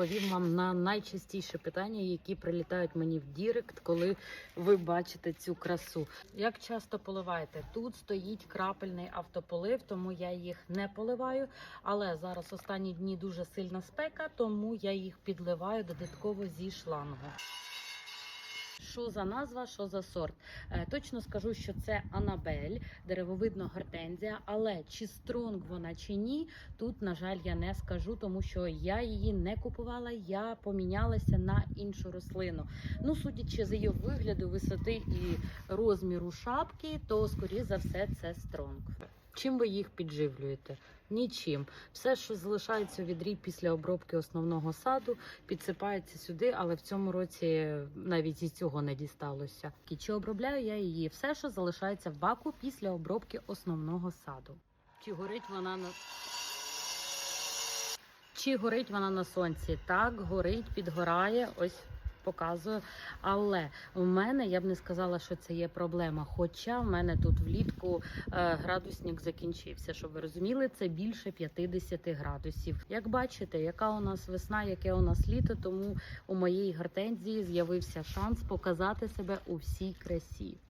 відповім вам на найчастіше питання, які прилітають мені в Дірект, коли ви бачите цю красу. Як часто поливаєте? Тут стоїть крапельний автополив, тому я їх не поливаю. Але зараз останні дні дуже сильна спека, тому я їх підливаю додатково зі шлангу. Що за назва, що за сорт? Е, точно скажу, що це Анабель, деревовидна гортензія, але чи стронг вона чи ні, тут, на жаль, я не скажу, тому що я її не купувала, я помінялася на іншу рослину. Ну, судячи з її вигляду, висоти і розміру шапки, то скоріше за все це стронг. Чим ви їх підживлюєте? Нічим. Все, що залишається у відрі після обробки основного саду, підсипається сюди, але в цьому році навіть із цього не дісталося. І чи обробляю я її? Все, що залишається в баку після обробки основного саду. Чи горить вона на чи горить вона на сонці? Так, горить, підгорає. Ось показую. Але в мене я б не сказала, що це є проблема. Хоча в мене тут влітку е, градусник закінчився. Щоб ви розуміли, це більше 50 градусів. Як бачите, яка у нас весна, яке у нас літо, тому у моїй гортензії з'явився шанс показати себе у всій красі.